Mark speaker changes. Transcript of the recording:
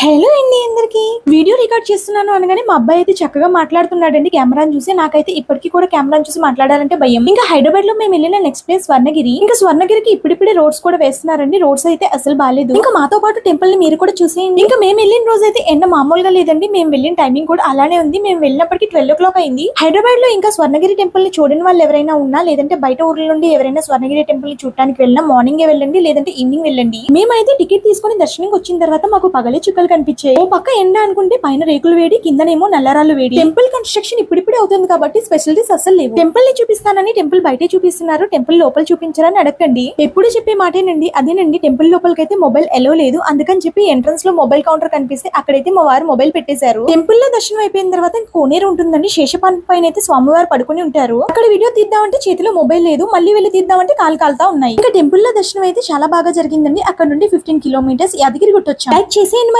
Speaker 1: Hello అందరికి video record చేస్తున్నాను అనగానే మా అబ్బాయి అయితే చక్కగా మాట్లాడుతున్నాడండి. కెమెరాని చూసి నాకైతే ఇప్పటికీ కూడా కెమెరాని చూసి మాట్లాడాలంటే భయం. ఇంకా హైదరాబాద్లో మేము వెళ్ళిన నెక్స్ట్ ప్లేస్ స్వర్ణగిరి. ఇంకా స్వర్ణగిరికి ఇప్పుడిప్పుడే రోడ్స్ కూడా వేస్తున్నారండి. రోడ్స్ అయితే అసలు బాగాలేదు ఇంకా మాతో పాటు టెంపుల్ని మీరు కూడా చూసేయండి. ఇంకా మేము వెళ్ళిన రోజు అయితే ఎండ మామూలుగా లేదండి. మేము వెళ్ళిన టైమింగ్ కూడా అలానే ఉంది. మేము వెళ్ళినప్పటికీ ట్వెల్వ్ ఓ క్లాక్ అయింది. హైదరాబాద్లో ఇంకా స్వర్ణగిరి టెంపుల్ని చూడని వాళ్ళు ఎవరైనా ఉన్నా లేదంటే బయట ఊర్ల నుండి ఎవరైనా స్వర్ణగిరి టెంపుల్ని చూడడానికి వెళ్ళినా మార్నింగ్ వెళ్ళండి లేదంటే ఈవినింగ్ వెళ్ళండి. మేమైతే టికెట్ తీసుకొని దర్శనంకి వచ్చిన తర్వాత మాకు పగలే చుక్కలు కనిపించాయి. ఓ పక్క ఎండ అనుకుంటే పైన రేకులు వేడి కిందనేమో నల్లరాళ్ళు వేడి. టెంపుల్ కన్స్ట్రక్షన్ ఇప్పుడిప్పుడే అవుతుంది కాబట్టి స్పెషాలిటీస్ అసలు లేవు. టెంపుల్ని చూపిస్తానని టెంపుల్ బయటే చూపిస్తున్నారు. టెంపుల్ లోపల చూపించారని అడగండి ఎప్పుడు చెప్పే మాటేనండి? అదేనండి టెంపుల్ లోపలికైతే మొబైల్ ఎలో లేదు. అందుకని చెప్పి ఎంట్రన్స్లో మొబైల్ కౌంటర్ కనిపిస్తే అక్కడైతే మా వారు మొబైల్ పెట్టేశారు. టెంపుల్లో దర్శనం అయిపోయిన తర్వాత కోనేరు ఉంటుందండి. శేషపాన్ పైన అయితే స్వామివారు పడుకుని ఉంటారు. అక్కడ వీడియో తీద్దామంటే చేతిలో మొబైల్ లేదు. మళ్ళీ వెళ్ళి తీద్దామంటే కాలు కాలుతా ఉన్నాయి. ఇంకా టెంపుల్లో దర్శనం అయితే చాలా బాగా జరిగిందండి. అక్కడ నుండి ఫిఫ్టీన్ కిలోమీటర్స్ యాదగిరి గుట్టొచ్చాం. లైక్ చేసేయండి మరి.